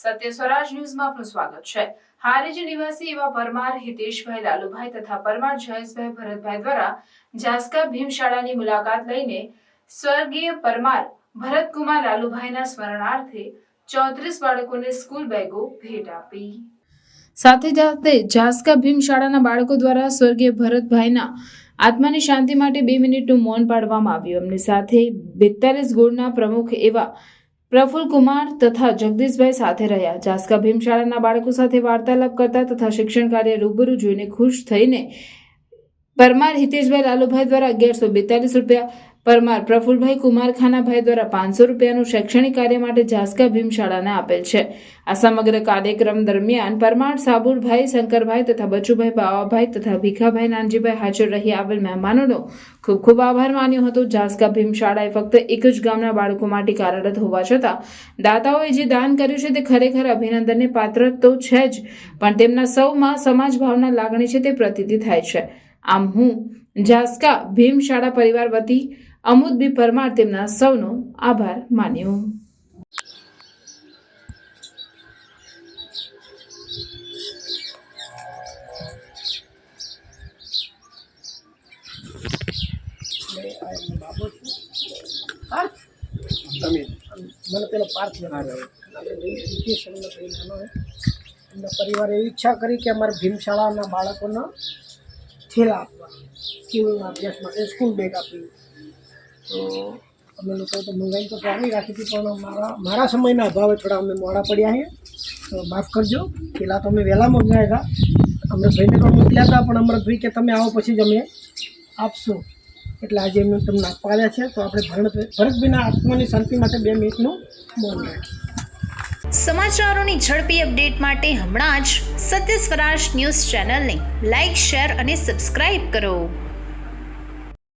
સત્ય સ્વરાજ ન્યૂઝમાં આપનું સ્વાગત છે. હારીજ નિવાસી એવા પરમાર, હિતેશભાઈ લાલુભાઈ તથા પરમાર જયેશભાઈ ભરતભાઈ દ્વારા જાસ્કા ભીમ શાળાની મુલાકાત લઈને સ્વર્ગીય પરમાર ભરતકુમાર લાલુભાઈના સ્મરણાર્થે ચોત્રીસ બાળકોને સ્કૂલ બેગો ભેટ આપી. સાથે સાથે જાસ્કા ભીમ શાળાના બાળકો દ્વારા સ્વર્ગીય ભરતભાઈના આત્માની શાંતિ માટે બે મિનિટનું મૌન પાડવામાં આવ્યું. એમની સાથે બેતાલીસ ગુણના પ્રમુખ એવા પ્રફુલ કુમાર તથા જગદીશભાઈ સાથે રહ્યા. જાસ્કા ભીમ શાળાના બાળકો સાથે વાર્તાલાપ કરતા તથા શિક્ષણ કાર્ય રૂબરૂ જોઈને ખુશ થઈને પરમાર હિતેશભાઈ લાલુભાઈ દ્વારા અગિયારસો બેતાલીસ રૂપિયા પરમાર પ્રફુલભાઈ કુમાર ખાનાભાઈ દ્વારા પાંચસો રૂપિયાનું શૈક્ષણિક કાર્ય માટે ઝાસ્કા ભીમ શાળાને આપેલ છે. આ સમગ્ર કાર્યક્રમ દરમિયાન પરમાર સાબુરભાઈ, શંકરભાઈ તથા બચુભાઈ બાવાભાઈ તથા ભીખાભાઈ નાનજીભાઈ હાજર રહી આવેલ મહેમાનોનો ખૂબ ખૂબ આભાર માન્યો હતો. ઝાસ્કા ભીમ શાળાએ ફક્ત એક જ ગામના બાળકો માટે કાર્યરત હોવા છતાં દાતાઓએ જે દાન કર્યું છે તે ખરેખર અભિનંદનને પાત્ર તો છે જ, પણ તેમના સૌમાં સમાજ ભાવના લાગણી છે તે પ્રતીતિ થાય છે. આમ હું ઝાસ્કા ભીમ શાળા પરિવાર વતી અમુદ બી પરમાર તેમના સૌનો આભાર માન્યો. મને પેલો પાર્થ નાનો એમના પરિવારે ઈચ્છા કરી કે અમારે ભીમશાળાના બાળકોના થેલા આપવા અભ્યાસ માટે સ્કૂલ બેગ આપી તો અમે લોકોએ તો મંગાવી તો સારી રાખી હતી પણ મારા મારા સમયના અભાવે થોડા અમે મોડા પડ્યા છે તો માફ કરજો પેલા તો અમે વહેલા મંગાવ્યા હતા. અમૃતભાઈને પણ મોકલ્યા હતા પણ અમૃતભાઈ કે તમે આવો પછી જ અમે આપશું. એટલે આજે અમે તમને આપવા આવ્યા છે તો આપણે ભરત ભરતભાઈના આત્માની શાંતિ માટે બે મિનિટનું મૌન સમાચારોની ઝડપી અપડેટ માટે હમણાં જ સત્ય સ્વરાજ ન્યૂઝ ચેનલને લાઇક શેર અને સબસ્ક્રાઇબ કરો.